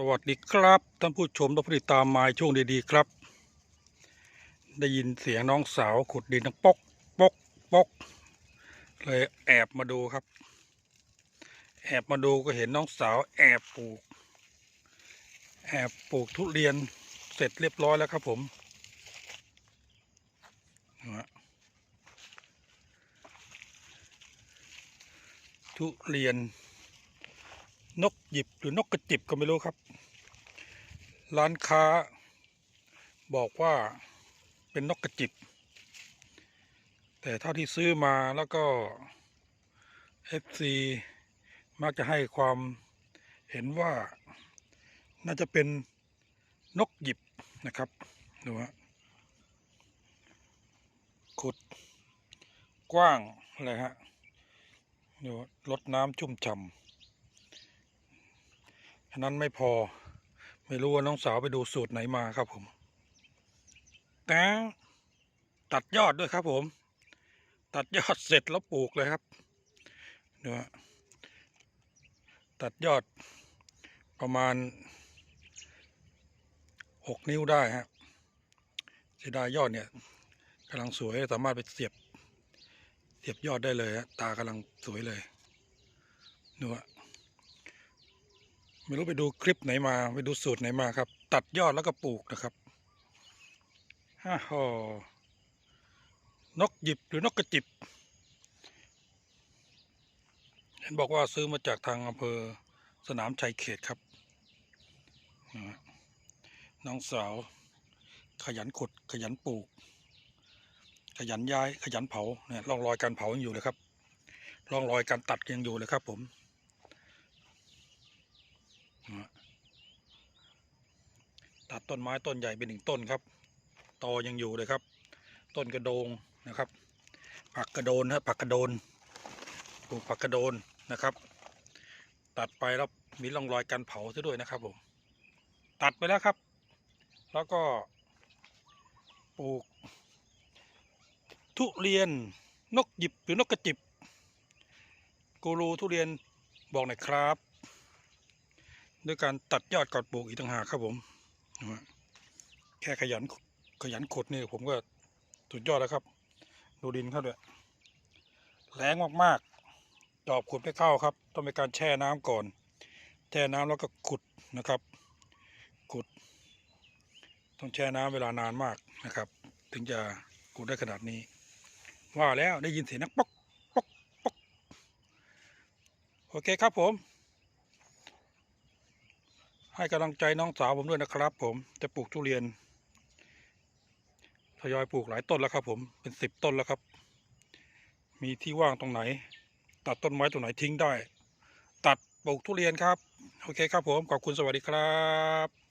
สวัสดีครับท่านผู้ชมและผู้ติดตามมาช่วงดีๆครับ ได้ยินเสียงน้องสาวขุดดินทั้งปกปกปกเลยแอบมาดูครับ แอบมาดูก็เห็นน้องสาวแอบปลูก แอบปลูกทุเรียนเสร็จเรียบร้อยแล้วครับผมนะฮะทุเรียน นกหยิบหรือนกกระจิบก็ไม่รู้ครับ ร้านค้า บอกว่าเป็นนกกระจิบ แต่เท่าที่ซื้อมาแล้วก็ FC มักจะให้ความเห็นว่าน่าจะเป็นนกหยิบนะครับดูฮะขุดกว้างเลยฮะดูรดน้ำชุ่มฉ่ำ นั้นไม่พอ ไม่รู้ว่าน้องสาวไปดูสูตรไหนมาครับผมแต่ตัดยอดด้วยครับผม ตัดยอดเสร็จแล้วปลูกเลยครับเนะตัดยอดประมาณหกนิ้วได้ฮะเสียดายยอดเนี่ยกำลังสวยสามารถไปเสียบ เสียบยอดได้เลยฮะตากำลังสวยเลยดูฮะ ไม่รู้ไปดูคลิปไหนมา ไปดูสูตรไหนมาครับ ตัดยอดแล้วก็ปลูกนะครับฮ่าฮอนกหยิบหรือนกกระจิบ เห็นบอกว่าซื้อมาจากทางอำเภอสนามชัยเขตครับ น้องสาว ขยันขุด ขยันปลูก ขยันย้าย ขยันเผาเนี่ยร่องรอยการเผายังอยู่เลยครับร่องรอยการตัดยังอยู่เลยครับผม ตัดต้นไม้ต้นใหญ่เป็นหนึ่งต้นครับ ตอยังอยู่เลยครับ ต้นกระโดงนะครับ ผักกระโดนนะผักกระโดนปลูกผักกระโดนนะครับ ตัดไปแล้วมีร่องรอยการเผาซะด้วยนะครับผมตัดไปแล้วครับ แล้วก็ปลูก ทุเรียนนกหยิบหรือนกกระจิบกูรูทุเรียนบอกหน่อยครับ ด้วยการตัดยอดก่อนปลูกอีกต่างหากครับผมแค่ขยันขยันขุดนี่ผมก็สุดยอดแล้วครับ ดูดินเขาด้วยแรงมากๆจอบขุดไม่เข้าครับ ต้องมีการแช่น้ำก่อน แช่น้ำแล้วก็ขุดนะครับ ขุด ต้องแช่น้ำเวลานานมากนะครับ ถึงจะขุดได้ขนาดนี้ ว่าแล้วได้ยินเสียงนักป๊อกป๊อกป๊อกโอเคครับผม ให้กำลังใจน้องสาวผมด้วยนะครับ ผมจะปลูกทุเรียนทยอยปลูกหลายต้นแล้วครับ ผมเป็นสิบต้นแล้วครับ มีที่ว่างตรงไหน ตัดต้นไม้ตรงไหนทิ้งได้ ตัดปลูกทุเรียนครับ โอเคครับผมขอบคุณสวัสดีครับ